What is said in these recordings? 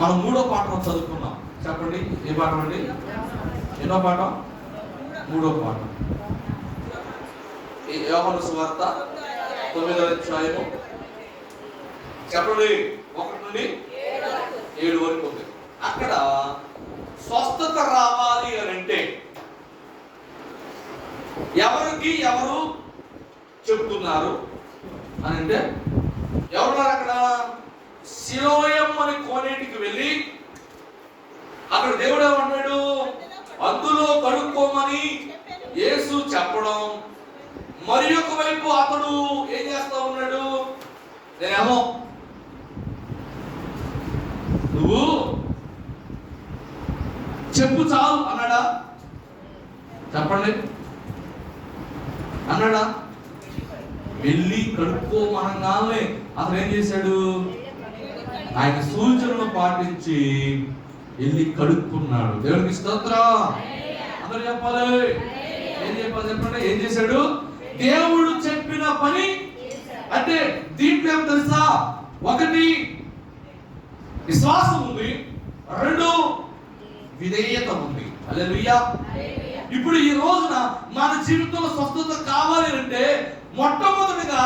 మనం మూడో పాఠం చదువుకున్నాం చెప్పండి ఏ పాఠం అండి? ఎన్నో పాఠం? మూడో పాఠం. యోహన సువార్త తొమ్మిదో అధ్యాయము. చెప్పండి ఒకటి నుండి ఏడు వరకు ఉంది. అక్కడ స్వస్థత రావాలి అని అంటే ఎవరికి ఎవరు చెప్తున్నారు అని అంటే ఎవరున్నారు అక్కడ? శిలోయం కోనేటికి వెళ్ళి అక్కడ దేవుడు ఏమన్నాడు అందులో కడుక్కోమని యేసు చెప్పడం. మరి ఒక వైపు అతడు ఏం చేస్తా ఉన్నాడు? నేనేమో నువ్వు చెప్పు చాలు అన్నాడా? చెప్పండి. అన్నాడా? వెళ్ళి కడుక్కోమనగానే అతను ఏం చేశాడు? ఆయన సూచనలు పాటించి వెళ్ళి కడుక్కున్నాడు? దేవునికి స్తోత్ర. అందరు చెప్పాలి. ఏం చెప్పాలి చెప్పండి? ఏం చేశాడు? దేవుడు చెప్పిన పని అంటే దీంట్లో ఏం తెలుసా? ఒకటి విశ్వాసం ఉంది. రెండు విధేయత ఉంది. అల్లెలుయ్యా ఇప్పుడు ఈ రోజున మన జీవితంలో స్వస్థత కావాలి అంటే మొట్టమొదటిగా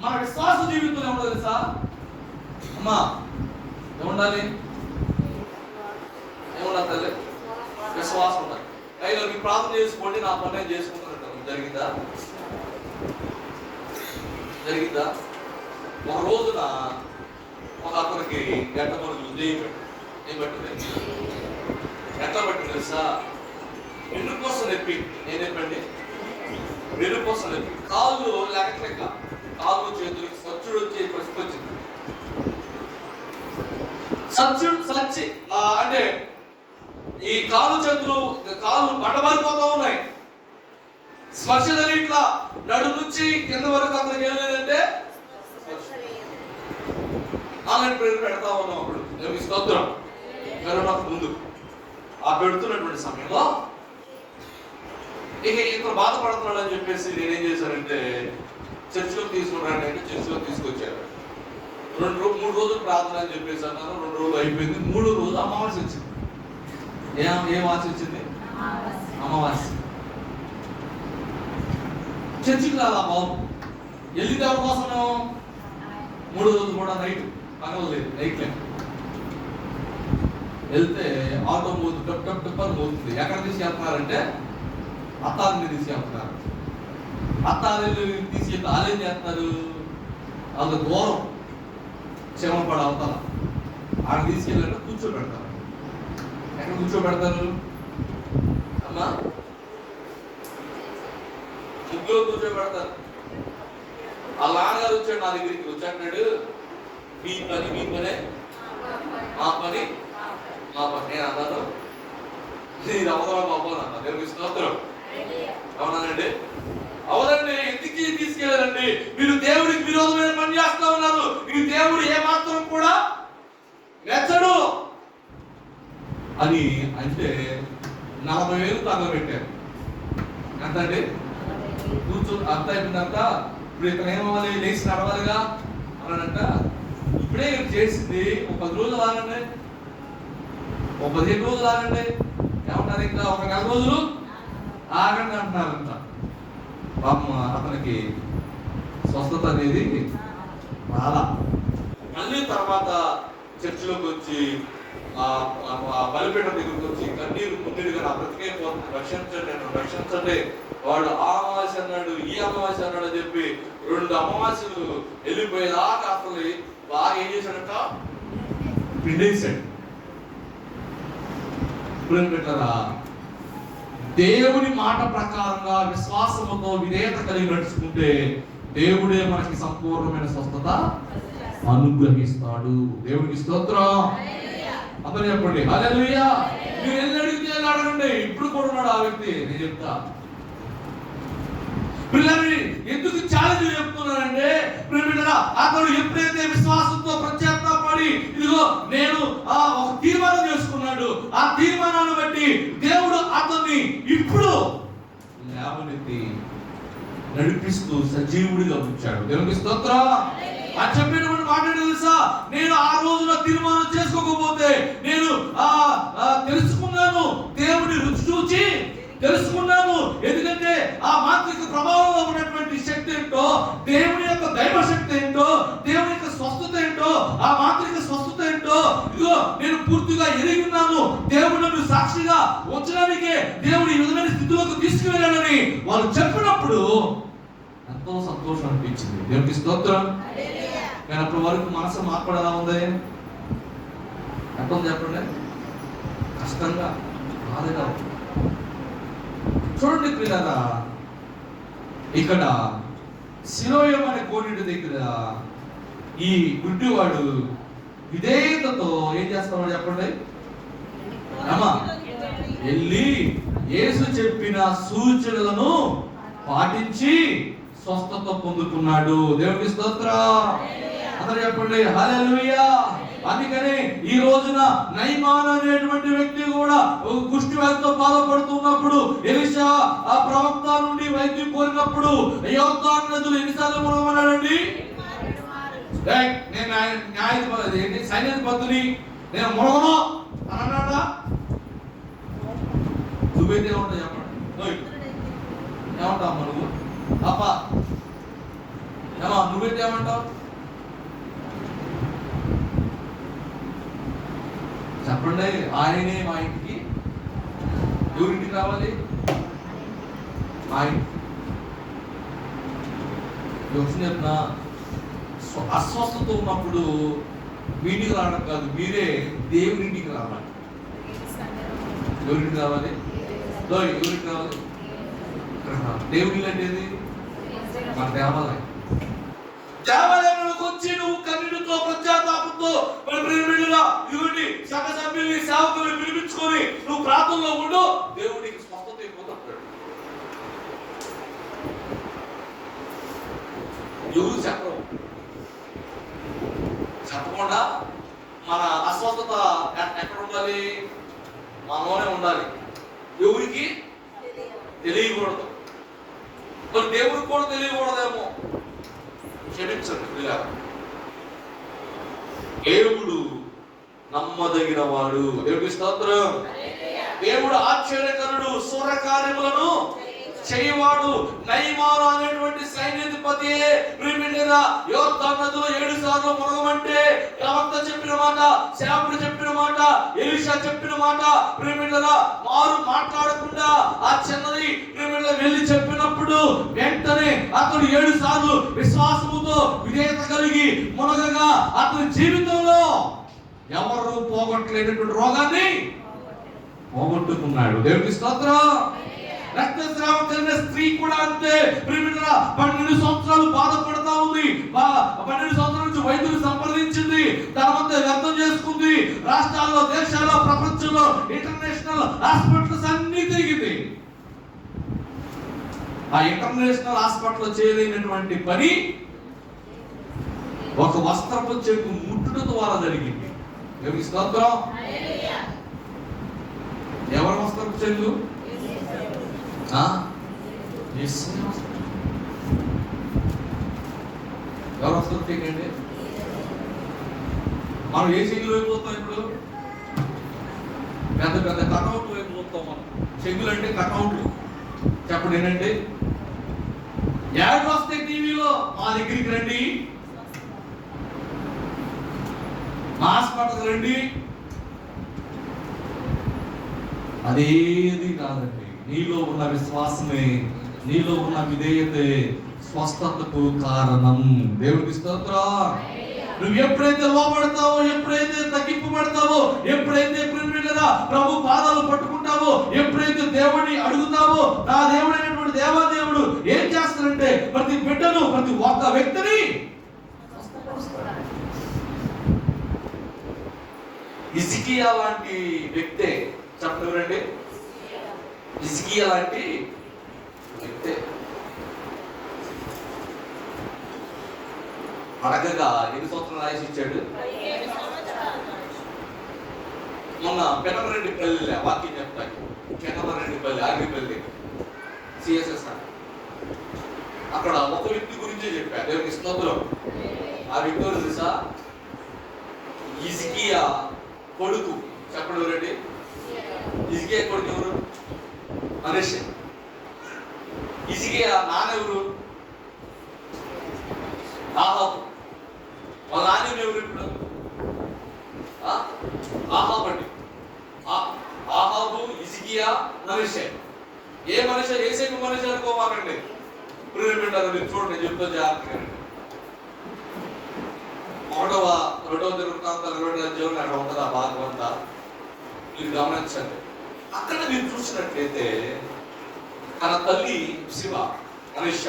మన విశ్వాస జీవితంలో ఏమో తెలుసా? అమ్మా ఏముండాలి? ఏముండాలి తల్లి? విశ్వాసం ఉండాలి. అయ్యో మీరు ప్రార్థన చేసుకోండి నా పని నేను చేసుకుంటున్నాను జరిగిందా? జరిగిందా? ఒక రోజున ఒక అతనికి గంట మనకు ఉదయం ఏం పట్టింది ఎట్లా పెట్టింది తెలుసా? వెన్నుకోసం నొప్పి. నేను చెప్పండి? వెన్నుకోసం నొప్పి. కాళ్ళు లేకలేక కాళ్ళు చేతులకి స్వచ్చుడు వచ్చి పరిస్థితి వచ్చింది. సత్యుడు సచ్చి అంటే ఈ కాలు చేతులు కాలు బండబారిపోతా ఉన్నాయి. స్పర్శ ఇట్లా నడు నుంచి కింద వరకు అతనికి ఏం లేదంటే ఆన్లైన్ ప్రేయర్ పెడతా ఉన్నాం అప్పుడు. దేవునికి స్తోత్రం. కరోనాకు ముందు. ఆ పెడుతున్నటువంటి సమయంలో ఇక ఇతను బాధపడుతున్నాడు అని చెప్పేసి నేనేం చేశానంటే చర్చిలోకి తీసుకున్నాను అంటే చర్చిలోకి తీసుకొచ్చాను. రెండు మూడు రోజులు ప్రార్థన అని చెప్పేసి అన్నారు. రెండు రోజులు అయిపోయింది. మూడో రోజు అమావాస్య వచ్చింది. ఏ ఏ వాసి వచ్చింది? అమావాస్య. చర్చికి రాదా బాబు? వెళ్ళింది ఎవరి కోసము మూడో రోజు కూడా నైట్ పగలలేదు నైట్ లేదు వెళ్తే ఆటో మోదు టప్ టప్ టప్ అని మోతుంది. ఎక్కడ తీసుకెళ్తున్నారంటే అత్తారిని తీసుకెళ్తున్నారు అత్తారిని తీసుకెళ్తే వాళ్ళు ఏం చేస్తారు? వాళ్ళ దూరం. క్షమపడ అవతల ఆడ తీసుకెళ్ళారంటే కూర్చోబెడతారు. ఎక్కడ కూర్చోబెడతారు? అమ్మా? ఇంట్లో కూర్చోబెడతారు. వాళ్ళ నాన్నగారు వచ్చాడు నా దగ్గరికి. వచ్చాడు మీ పని మీ పనే మా పని మా పని. నేను అన్నాను ఇది అవసరం బాబు అన్న దేవునికి స్తోత్రం. అవునానండి అవునండి ఎందుకు తీసుకెళ్ళారండి మీరు దేవుడికి విరోధమైన పని చేస్తా ఉన్నారు. ఇది దేవుడు ఏమాత్రం కూడా మెచ్చడు. అని అంటే నలభై వేలు తగలబెట్టారు ఎంత అండి కూర్చో అర్థం అయిపోయిందంట. ఇప్పుడు ఇక్కడ ఏమవ్వాలి? లేచి నడవాలిగా? అన్నాడంట. ఇప్పుడే ఇక్కడ చేసింది ఒక పది రోజులు ఆగండి. ఒక పదిహేను రోజులు ఆగండి. ఏమంటారు ఇంకా? ఒక నెల రోజులు? ఆగండి అంటున్నారంట. పాపం అతనికి స్వస్థత అనేది రాలా. మళ్ళీ తర్వాత చర్చిలోకి వచ్చి ఆ బలిపీఠం దగ్గరికి వచ్చి కన్నీరు మున్నీరుగా నా బ్రతికైపోతుంది రక్షించండి నన్ను రక్షించండి. వాడు ఆ అమావాస్య అన్నాడు ఈ అమావాస్య అన్నాడు అని చెప్పి రెండు అమావాస్యలు వెళ్ళిపోయేదాకా అసలు బాగా ఏం చేశాడంట? పిండేశాడు. ఇప్పుడు ఏం పెట్టారా? దేవుని మాట ప్రకారంగా విశ్వాసముతో విధేయత కలిగి నడుచుకుంటే దేవుడే మనకి సంపూర్ణమైన స్వస్థత అనుగ్రహిస్తాడు. దేవునికి స్తోత్రం. అతను చెప్పండి హల్లెలూయా. మీరు ఎన్ని అడిగితే వెళ్ళి అడగండి. ఇప్పుడు కూడా ఉన్నాడు ఆ వ్యక్తి. నేను చెప్తా. పిల్లల్ని ఎందుకు ఛాలెంజ్ చెప్తున్నానంటే పిల్లరా అతడు ఎప్పుడైతే విశ్వాసంతో పడి ఇదిగో నేను ఆ ఒక తీర్మానం చేసుకున్నాడు. ఆ తీర్మానాన్ని బట్టి దేవుడు అతన్ని ఇప్పుడు లేవనెత్తి నడిపిస్తూ సజీవుడిగా ఉంచాడు. దేవునికి స్తోత్ర. ఆ చెప్పినటువంటి మాట తెలుసా? నేను ఆ రోజున తీర్మానం చేసుకోకపోతే నేను ఆ తెలుసుకున్నాను. దేవుని రుచి చూచి తెలుసుకున్నాను. ఎందుకంటే ఆ మాత్రిక ప్రభావంలో ఉన్నటువంటి శక్తి ఏంటో దేవుని యొక్క దైవ శక్తి ఏంటో దేవుని స్వస్థత ఏంటో? ఆ మాంత్రిక స్వస్థత ఏంటో? ఇదిగో నేను పూర్తిగా ఎరిగి ఉన్నాను. దేవుడు నన్ను సాక్షిగా ఉంచడానికే దేవుడు ఈ విధమైన స్థితిలోకి తీసుకువెళ్ళాడని వాళ్ళు చెప్పినప్పుడు ఎంతో సంతోషం అనిపించింది. దేవునికి స్తోత్రం. కానీ అప్పటి వరకు మనసు మార్పడం ఎలా ఉంది? ఎంత చెప్పండి. కష్టంగా బాధగా. చూడండి పిల్లరా ఇక్కడ శిలోయం అనే కోడిటి దగ్గర ఈ గుడ్డివాడు విధేయతతో ఏం చేస్తామని చెప్పండి? అమ్మా వెళ్ళి యేసు చెప్పిన సూచనలను పాటించి స్వస్థత పొందుకున్నాడు. దేవునికి స్తోత్ర. అందరూ చెప్పండి హలెలుయా అందుకని ఈ రోజున నైమాన్ అనేటువంటి వ్యక్తి కూడా కుష్టి వ్యాధితో బాధపడుతున్నప్పుడు ఎలిషా ఆ ప్రవక్త నుండి వైద్యం కోరినప్పుడు యోర్దాను నదులు ఎన్నిసార్లు మునగమన్నాడండి నేను ఆయన న్యాయ సైన్యాధిపతిని నేను మునగను అని అన్నాడా? నువ్వైతే ఏమంటావు చెప్పండి. ఏమంటావు అమ్మ నువ్వు? అప్ప ఏమా నువ్వైతే ఏమంటావు? చెప్పండి ఆయనే మా ఇంటికి. ఎవరింటికి రావాలి? మా ఇంటి యోచన అస్వస్థత ఉన్నప్పుడు మీ ఇంటికి రావడం కాదు మీరే దేవుని ఇంటికి రావాలి. ఎవరింటికి రావాలి? ఎవరికి రావాలి? దేవుని అనేది మన దేవాలయం. దేవాలయంలోకి వచ్చి నువ్వు కన్నీటితో ప్రత్యాతాపంతో మరి ప్రియమిళ్ళుగా ఇవ్వండి సగ సభ్యుల్ని సేవకుని పిలిపించుకొని నువ్వు ప్రార్థనలో ఉండు దేవుడికి స్వస్థత అయిపోతాడు ఎవరు చెప్పరు? చెప్పకుండా మన అస్వస్థత ఎక్కడ ఉండాలి? మనలోనే ఉండాలి. ఎవరికి? తెలియకూడదు. మరి దేవుడికి కూడా తెలియకూడదేమో? క్షమించండి పిల్లలు. దేవుడు నమ్మదగిన వాడు దేవుడి స్తోత్రం. దేవుడు ఆశ్చర్యకరుడు సూర కార్యములను చేయవాడు. నైమాను అనేటువంటి సైన్యాధిపతి ప్రిమిడిరా యోద్ధన్నదులు ఏడు సార్లు మునగమంటే ప్రవక్త చెప్పిన మాట శాపుడు చెప్పిన మాట ఎలిషా చెప్పిన మాట ప్రేమిళ్ళ మారు మాట్లాడకుండా ఆ చిన్నది ప్రేమిళ్ళ వెళ్ళి చెప్పినప్పుడు వెంటనే అతడు ఏడు సార్లు విశ్వాసముతో విధేయత కలిగి మునగగా అతని జీవితంలో ఎవరు పోగొట్టలేనటువంటి రోగాన్ని పోగొట్టుకున్నాడు. దేవుడికి స్తోత్రం. రక్తస్రావం కలిగిన స్త్రీ కూడా అంతే. ప్రిమిటరా పన్నెండు సంవత్సరాలు బాధపడతా ఉంది. పన్నెండు సంవత్సరాల నుంచి వైద్యులు సంప్రదించింది. తర్వాత వ్యర్థం చేసుకుంది. రాష్ట్రాల్లో దేశాల్లో ప్రపంచంలో ఇంటర్నేషనల్ హాస్పిటల్స్ అన్ని తిరిగింది. ఆ ఇంటర్నేషనల్ హాస్పిటల్ చేయలేనటువంటి పని ఒక వస్త్రపు చెట్టు ముట్టుట ద్వారా జరిగింది. ఎవరికి స్తోత్రం. ఎవరి వస్త్రపు చెల్లు. ఎవరు వస్త్రం తీకండి మనం ఏ చెయ్యిలు అయిపోతాం ఇప్పుడు? పెద్ద పెద్ద కటౌట్లు అయిపోతాం మనం. చెంగులు అంటే కటౌట్లు చెప్పండి ఏంటంటే? యాడ్ వస్తే టీవీలో మా దగ్గరికి రండి. మా హాస్పిటల్కి రండి. అదేది కాదండి. నీలో ఉన్న విశ్వాసమే నీలో ఉన్న విధేయతే స్వస్థతకు కారణం. దేవుడికి స్తోత్రం. నువ్వు ఎప్పుడైతే లోపడతావో ఎప్పుడైతే తగ్గింపబడతావో ఎప్పుడైతే ప్రిమిడరా ప్రభు పాదాలు పట్టుకుంటావో ఎప్పుడైతే దేవుడిని అడుగుతావో నా దేవుడైనటువంటి దేవాదేవుడు ఏం చేస్తాడంటే ప్రతి బిడ్డను ప్రతి ఒక్క వ్యక్తిని ఇసికియా లాంటి వ్యక్తే చెప్పండి ఇసికియా లాంటి వ్యక్తే. అడగగా ఎన్ని సంవత్సరాలు ఆయుష్ ఇచ్చాడు మొన్న పెనమరెడ్డి పల్లి వాక్యం చెప్తాను పెనమరెడ్డి పల్లి ఆర్మీపల్లి సిఎస్ఎస్ అక్కడ ఒక వ్యక్తి గురించే చెప్పా. దేవునికి స్తోత్రం. ఆ వ్యక్తి తెలుసా? ఇజ్కియా కొడుకు. చెప్పండి రెడ్డి ఇజ్కియా కొడుకు ఎవరు? మనిషి. ఇసిగే నానెవరు? ఆహాబు. వాళ్ళ నాన్న ఎవరు ఇప్పుడు? ఆహాబు అండి. ఆహాబు ఇసిగియా మనిషి. ఏ మనిషి ఏసేపు మనిషి అనుకోమాకండి ప్రియమింటారు మీరు చూడండి చెప్తా జాగ్రత్తగా ఒకటవ రెండవ తిరుగుతాంతాలు ఇరవై అధ్యాయంలో అక్కడ ఉంటుంది ఆ భాగం అంతా మీరు గమనించండి. అక్కడ మీరు చూసినట్లయితే తన తల్లి శివ మనిష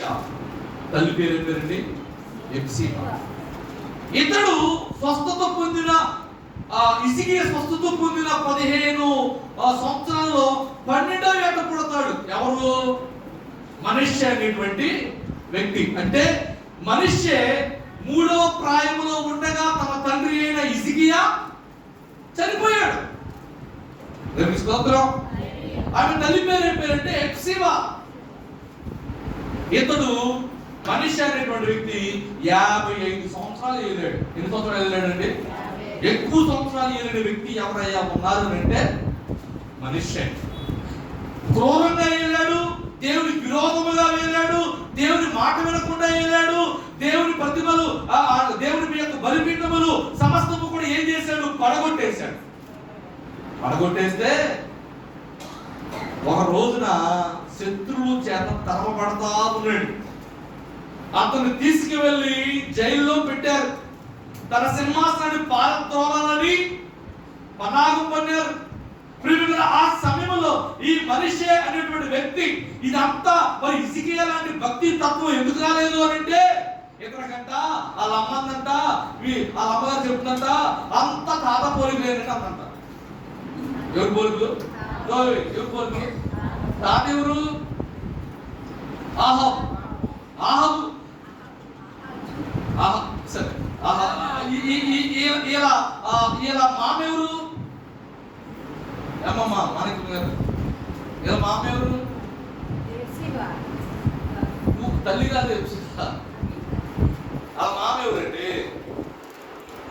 తల్లి పేరు పేరండి? ఎప్సిమ ఇతడు స్వస్థత పొందిన ఆ స్వస్థత పొందిన పదిహేను ఆ, సంవత్సరాల్లో పన్నెండో ఏట పుడతాడు. ఎవరు? మనిషి అనేటువంటి వ్యక్తి. అంటే మనుష్య మూడవ ప్రాయములో ఉండగా తన తండ్రి అయిన ఇసిగియా చనిపోయాడు. దేవుని స్తోత్రం. ఆమె తల్లి పేరు ఏం పేరంటే ఎప్సివా ఇతడు మనిషి అనేటువంటి వ్యక్తి యాభై ఐదు సంవత్సరాలు ఏలాడు ఎన్ని సంవత్సరాలు ఏలాడండి ఎక్కువ సంవత్సరాలు ఏలిన వ్యక్తి ఎవరయ్యా ఉన్నారు అని అంటే మనిషి క్రూరంగా ఏలాడు దేవుని విరోధముగా వెళ్ళాడు దేవుని మాట వినకుండా వెళ్ళాడు దేవుని ప్రతిమలు ఆ, దేవుని యొక్క బలిపీఠములు సమస్తము కూడా ఏం చేశాడు? పడగొట్టేశాడు. పడగొట్టేస్తే ఒక రోజున శత్రువు చేత తరమబడతా ఉన్నాడు. అతను తీసుకువెళ్ళి జైల్లో పెట్టారు. తన సింహాసనాన్ని పారద్రోలాలని పనాగం పన్నారు. ప్రియుల ఆ సమయంలో ఈ మనిషి అనేటువంటి వ్యక్తి ఇదంతా మరి ఇసికియ భక్తి తత్వం ఎందుకు రాలేదు అని అంటే ఇతరకంట వాళ్ళ అమ్మందంట వాళ్ళ అమ్మగారు చెప్తుందంట అంత తాత పోలిక లేదంట ఎవరు పోలికలు ఓయ్, ఎవరు పోలికలు తాత ఎవరు ఆహాబ్ ఆహాబ్ ఆహా సరే ఆహా ఈ- ఈ- ఈ- ఈ- ఇలా ఆ, ఇలా మామ ఎవరు ఏమమ్మ మనకి గారు ఇలా మామ ఎవరు నువ్వు తల్లి కాదు ఆ మామ ఎవరండి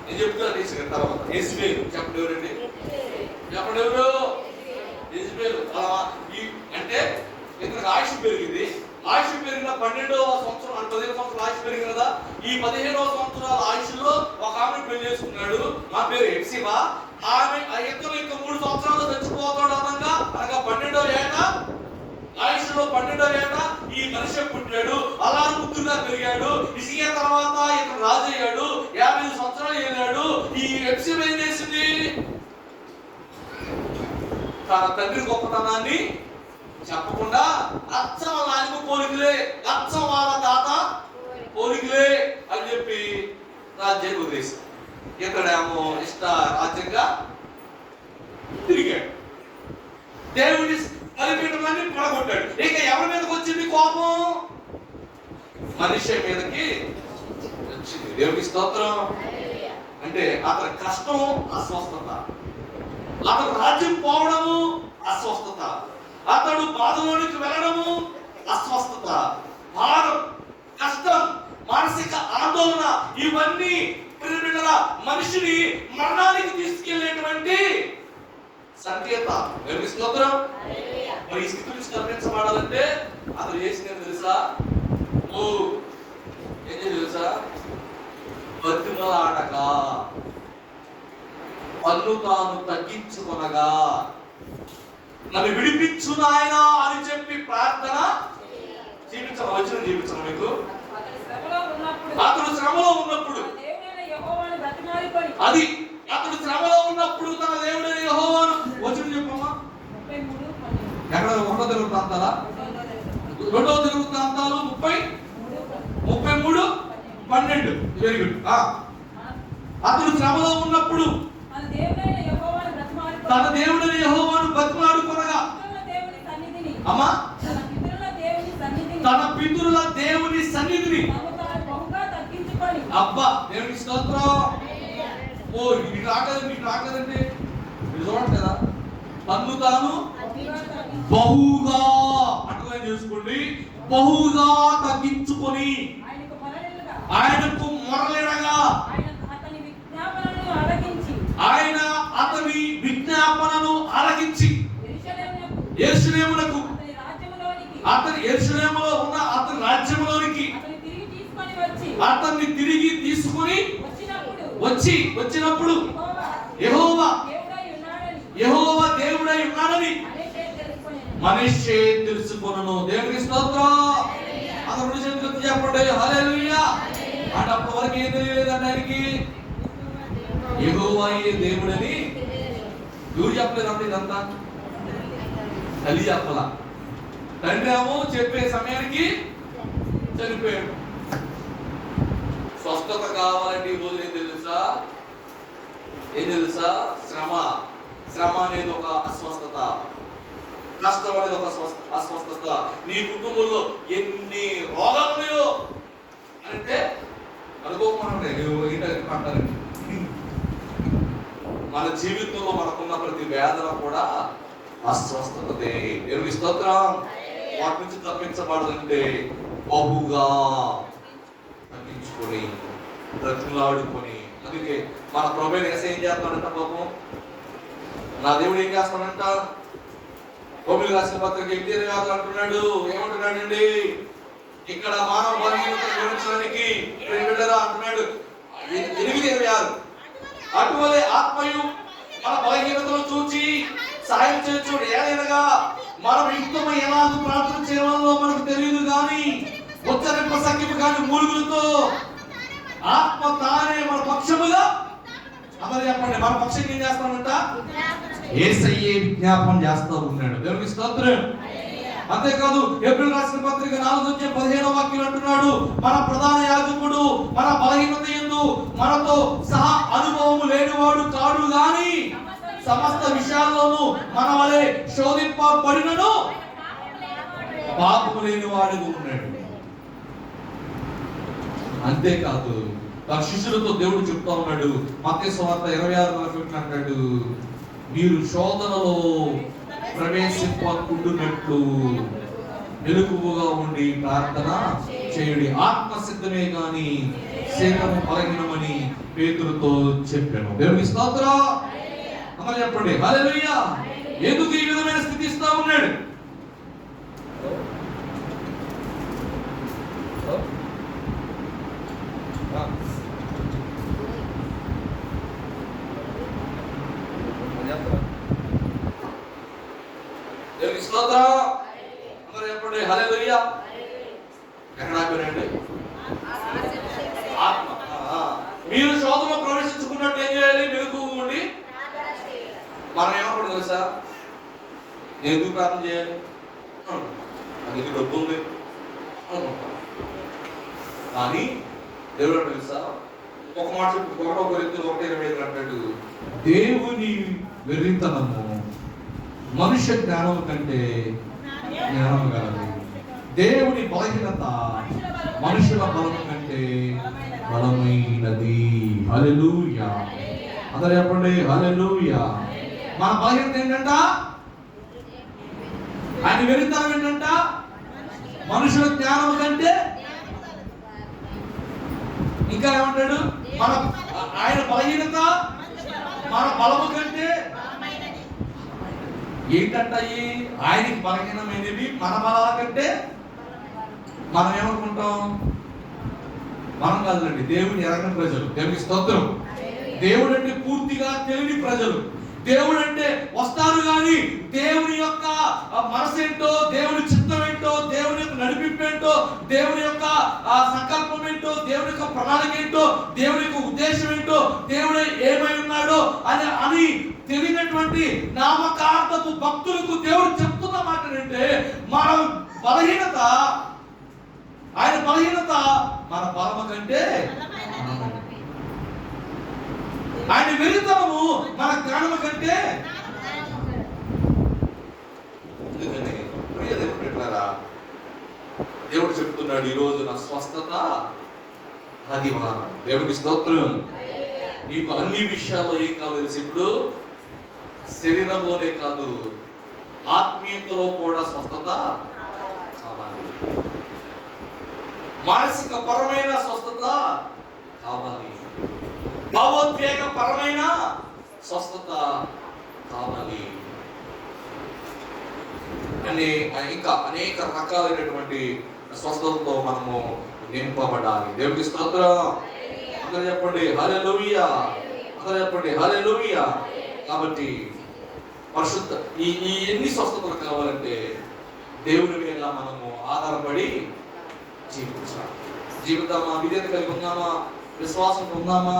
నేను చెప్తున్నా తీసుకుని తర్వాత ఎస్బీఐ చెప్పండి ఎవరండి చెప్పండి ఎవరు ఎస్బీఐ ఈ అంటే ఇతనికి ఆయుష్ పెరిగింది ఆయుష్ పెరిగిన పన్నెండవ సంవత్సరం అంటే పదిహేను సంవత్సరాల ఆయుష్ పెరిగింది కదా ఈ పదిహేనవ సంవత్సరాల ఆయుష్లో ఒక ఆమె పెళ్ళి చేసుకున్నాడు ఆ పేరు ఎక్సిమా ఆమె ఆ ఇద్దరు ఇంకా మూడు సంవత్సరాలు చచ్చిపోతాడు అనగా అనగా పన్నెండవ ఏట ఆయుష్లో పన్నెండవ ఏట ఈ మనిషి పుట్టాడు అలా ముద్దుగా పెరిగాడు ఇసిగే తర్వాత ఇతను రాజు అయ్యాడు యాభై ఐదు సంవత్సరాలు వెళ్ళాడు ఈ ఎప్సిమ్ ఏం చేసింది? తన తండ్రి గొప్పతనాన్ని చెప్పకుండా అచ్చం నాయకు పోలికలే అచ్చం వాళ్ళ తాత పోలికలే అని చెప్పి రాజ్యానికి వదిలేశాడు. ఇక్కడేమో ఇష్ట రాజ్యంగా తిరిగాడు. దేవుడి బలిపీఠాన్ని పడగొట్టాడు. ఇక ఎవరి మీదకి వచ్చింది కోపం? మనిషి మీదకి వచ్చింది. దేవుడికి స్తోత్రం. అంటే అతని కష్టం అస్వస్థత. అతను రాజ్యం పోవడము అస్వస్థత. అతడు బాధలోనికి వెళ్ళడము అస్వస్థత. భారం కష్టం మానసిక ఆందోళన ఇవన్నీ ప్రియబిడ్డల మనిషిని మరణానికి తీసుకెళ్ళేటువంటి సంకేత. స్తోత్రం. మరి ఈ స్థితి నుంచి తప్పించబడాలంటే అతను చేసినది తెలుసా? ఓ ఏం చేసి తెలుసా బతిమలాడక పన్ను తాను తగ్గించుకొనగా నన్ను విడిపించు నాయనా అని చెప్పి ప్రార్థన జీవించడం వచ్చిన జీవించడం మీకు? అతడు శ్రమలో ఉన్నప్పుడు అది అతడు శ్రమలో ఉన్నప్పుడు తన దేవుడైన యెహోవాను వచ్చిన చెప్పమ్మా. ఎక్కడ? ఒకటో తెలుగు ప్రాంతాలా? రెండవ తెలుగు ప్రాంతాలు ముప్పై ముప్పై మూడు పన్నెండు. వెరీ గుడ్ అతడు శ్రమలో ఉన్నప్పుడు తన దేవుడైన యెహోవాను బతిమాడుకొనగా అమ్మా. తన పితరుల దేవుని సన్నిధిని అబ్బా దేవునికి స్తోత్రం. ఓ మీకు రాకదండి మీకు రాకదండి మీరు చూడండి కదా తన్ను తాను బహుగా అటుగా చేసుకోండి. బహుగా తగ్గించుకొని ఆయనకు మొరలేడగా ఆయన అతని విజ్ఞాపనను ఆలకించి యేసునేమునకు అతని ఎరుషలేములో ఉన్న అతని రాజ్యంలోనికి అతని తిరిగి తీసుకొని వచ్చి. అతన్ని తిరిగి తీసుకుని వచ్చినప్పుడు. వచ్చి వచ్చినప్పుడు యెహోవా. యెహోవా దేవుడై ఉన్నాడని మనిషి తెలుసుకొనను. దేవుని స్తోత్రం. అతను చేతులు చెప్పండి. హల్లెలూయా. అంటే అప్పటి వరకు ఏం తెలియలేదండి ఆయనకి యెహోవాయే దేవుడని ఎవరు చెప్పలేదండి ఇదంతా? తల్లి చెప్పాల. తండ్రి ఏమో చెప్పే సమయానికి చనిపోయాడు. స్వస్థత కావాలంటే ఈ రోజు ఏం తెలుసా? ఏం తెలుసా? శ్రమ. శ్రమ అనేది ఒక అస్వస్థత. నష్టం అనేది ఒక అస్వస్థత. నీ కుటుంబంలో ఎన్ని రోగాలు ఉన్నాయో అంటే అనుకోకుండా అంటారండి మన జీవితంలో మనకున్న ప్రతి వేదన కూడా అస్వస్థతే దేవుని స్తోత్రం. వాటి నుంచి తప్పించబడదంటే బహుగా తప్పించుకొని బ్రతిమలాడుకొని. అందుకే మన ప్రభుత్వం ఏం చేస్తాడంట పాపం? నా దేవుడు ఏం చేస్తాడంట? రోమిలు రాసిన పత్రిక ఎనిమిది ఇరవై ఆరు అంటున్నాడు. ఏమంటున్నాడండి? ఇక్కడ మానవ బలహీనత వివరించడానికి బిడ్డరా అంటున్నాడు. ఎనిమిది ఇరవై ఆరు. అటువలే ఆత్మయు మన బలహీనతను చూచి సహాయం చేయొచ్చు ఏదైనగా మనం యుక్తమై ఎలా ప్రార్థన చేయాలో మనకు తెలియదు కానీ ఉచ్చరింప సంఖ్యము కానీ మూలుగులతో ఆత్మ తానే మన పక్షముగా అందరూ చెప్పండి మన పక్షం ఏం చేస్తామంట? ఏసయ్యే విజ్ఞాపం చేస్తూ ఉన్నాడు. దేవునికి స్తోత్రం. అంతేకాదు ఏప్రిల్ రాసిన పత్రిక నాలుగు నుంచి పదిహేనవ వాక్యం అంటున్నాడు. మన ప్రధాన యాజకుడు మన బలహీనత ఎందు మనతో సహా అనుభవము లేనివాడు కాడు గాని సమస్త విషయాల్లోనూ మన వలె శోధింపబడినను పాపము లేని వాడుగా ఉన్నాడు. అంతేకాదు తన శిష్యులతో దేవుడు చెప్తా ఉన్నాడు. మత్స్య వార్త ఇరవై ఆరు నలభై అంటాడు. మీరు శోధనలో ప్రవేశింపకుండునట్లు మెలకువగా ఉండి ప్రార్థన చేయుడి ఆత్మ సిద్ధమే గాని శరీరము బలహీనమని పేతులతో చెప్పాను. దేవునికి స్తోత్రం. చెప్పండి. ఎందుకు ఈ విధమైన స్థితి ఇస్తా ఉన్నాడు దేవునికి స్తోత్రం అందరూ చెప్పండి హల్లెలూయా ఎక్కడ ఆపారండి ఆత్మ. మీరు శోధన ప్రవేశించుకున్నట్టు ఏం చేయాలి? మెలకు ఉండి మనం ఏమనుకుంటాం తెలుసా? ఎందుకు ప్రార్థన చేయాలి? అనుకుంటాం. డబ్బు ఉంది? కానీ దేవుడు తెలుసా? ఒక మాట ఒకటో కొరింథీ ఒకటి ఇరవై ఐదు అంటాడు దేవుని వెర్రితనము మనుష్య జ్ఞానం కంటే జ్ఞానం కలదు దేవుని బలహీనత మనుషుల బలం కంటే బలమైనది. హల్లెలూయా. అందరూ చెప్పండి హల్లెలూయా. మన బలహీనత ఏంటంట? ఆయన వెరితనం ఏంటంట? మనుషుల జ్ఞానం కంటే ఇంకా ఏమంటాడు? మన ఆయన బలహీనత మన బలము కంటే ఏంటంటే ఆయనకి బలహీనమైనవి మన బలాల కంటే మనం ఏమనుకుంటాం? మనం కాదండి దేవుని ఎరగని ప్రజలు దేవునికి స్తోత్రం. దేవుడు అంటే పూర్తిగా తెలియని ప్రజలు. దేవుడు అంటే వస్తారు కానీ దేవుని యొక్క మనసు ఏంటో దేవుని చిత్తం ఏంటో దేవుని యొక్క నడిపింపు ఏంటో దేవుని యొక్క సంకల్పం ఏంటో దేవుని యొక్క ప్రణాళిక ఏంటో దేవుని యొక్క ఉద్దేశం ఏంటో దేవుడు ఏమై ఉన్నాడో అని అని తెలియనటువంటి నామకార్థపు భక్తులకు దేవుడు చెప్తున్న మాట ఏంటంటే మన బలహీనత ఆయన బలహీనత మన బలము కంటే ఆయన వెరితనము మన జ్ఞానము కంటే ప్రియ దేవుడు పెట్టారా దేవుడు చెప్తున్నాడు ఈ రోజు నా స్వస్థత అది వారం. దేవుడికి స్తోత్రం. నీకు అన్ని విషయాల్లో ఏం కావాలి తెలుసు ఇప్పుడు శరీరంలోనే కాదు ఆత్మీయతలో కూడా స్వస్థత కావాలి మానసిక పరమైన స్వస్థత కావాలి. భావోద్వేగ పరమైన స్వస్థత కావాలి. అనే ఇంకా అనేక రకాలైనటువంటి స్వస్థతతో మనము నింపబడాలి. దేవుడికి స్తోత్రం. అందరూ చెప్పండి హల్లెలూయా. అందరూ చెప్పండి హల్లెలూయా. కాబట్టి పరిశుద్ధ ఈ ఈ ఎన్ని స్వస్థతలు కావాలంటే దేవుని మీద మనము ఆధారపడి జీవించాలి జీవితామా విధేత కలిగి ఉన్నామా విశ్వాసం ఉన్నామా